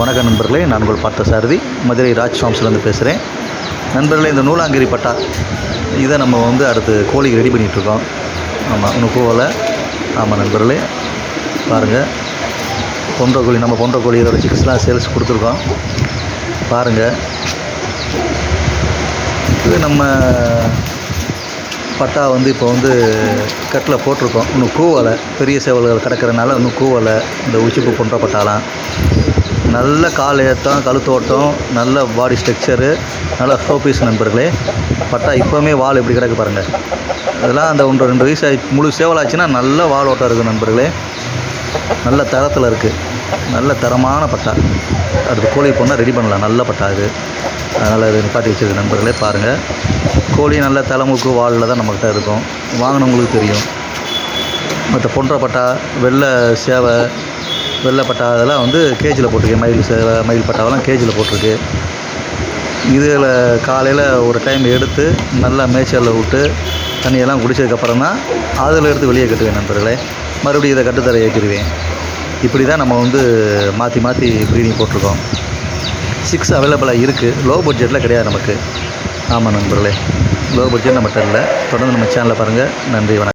வணக்க நண்பர்களே நான் உங்கள் பார்த்த சாரதி மதுரை ராஜ் ஃபார்ம்ஸ்லேருந்து பேசுகிறேன் நண்பர்களே இந்த நூலாங்கிரி பட்டா இதை நம்ம வந்து அடுத்து கோழிக்கு ரெடி பண்ணிகிட்ருக்கோம் ஆமாம் இன்னும் போகலை. ஆமாம் நண்பர்களே பாருங்கள் பொன்ற கோழி நம்ம பொன்ற கோழி இதோட சிக்ஸ்லாம் சேல்ஸ் கொடுத்துருக்கோம். பாருங்கள் இது நம்ம பட்டா வந்து இப்போ வந்து கட்டில் போட்டிருக்கோம். இன்னும் கூவலை பெரிய சேவல்கள் கிடக்கிறனால இன்னும் கூவலை இந்த உச்சிப்பு பொன்ற பட்டாலாம். நல்ல கால் ஏற்றம் கழுத்தோட்டம் நல்ல பாடி ஸ்ட்ரக்சரு நல்ல ஷோபீஸ் நண்பர்களே. பட்டா இப்போவுமே வால் எப்படி கிடக்கு பாருங்கள் அதெல்லாம் அந்த ஒன்று ரெண்டு வயசு ஆகி முழு சேவலாச்சுன்னா நல்ல வால் ஓட்டம் இருக்குது நண்பர்களே. நல்ல தரத்தில் இருக்குது நல்ல தரமான பட்டா. அடுத்து கோழி போனால் ரெடி பண்ணலாம். நல்ல பட்டா இது. அதனால் இது நிப்பாட்டி வச்சிருக்கு நண்பர்களே பாருங்கள் கோழி நல்ல தலைமுக்கு வாலில் தான் நம்மக்கிட்ட இருக்கும். வாங்கினவங்களுக்கு தெரியும். மற்ற பொன்ற பட்டா வெள்ளை சேவை வெள்ளை பட்டா அதெல்லாம் வந்து கேஜில் போட்டிருக்கேன் மயில் மயில் பட்டாவெல்லாம் கேஜில் போட்டிருக்கு. இதில் காலையில் ஒரு டைம் எடுத்து நல்லா மேய்ச்சலில் விட்டு தண்ணியெல்லாம் குடிச்சதுக்கப்புறம் தான் அதில் எடுத்து வெளியே கட்டுவேன் நண்பர்களே. மறுபடியும் இதை கட்டுத்தர ஏற்றிடுவேன். இப்படி தான் நம்ம வந்து மாற்றி மாற்றி ப்ரீடிங் போட்டிருக்கோம். சிக்ஸ் அவைலபிளாக இருக்குது லோ பட்ஜெட்டில் கிடையாது நமக்கு. ஆமாம் நண்பர்களே. லோ பட்ஜெட் நம்மகிட்ட இல்லை. தொடர்ந்து நம்ம சேனலில் பாருங்கள் நன்றி வணக்கம்.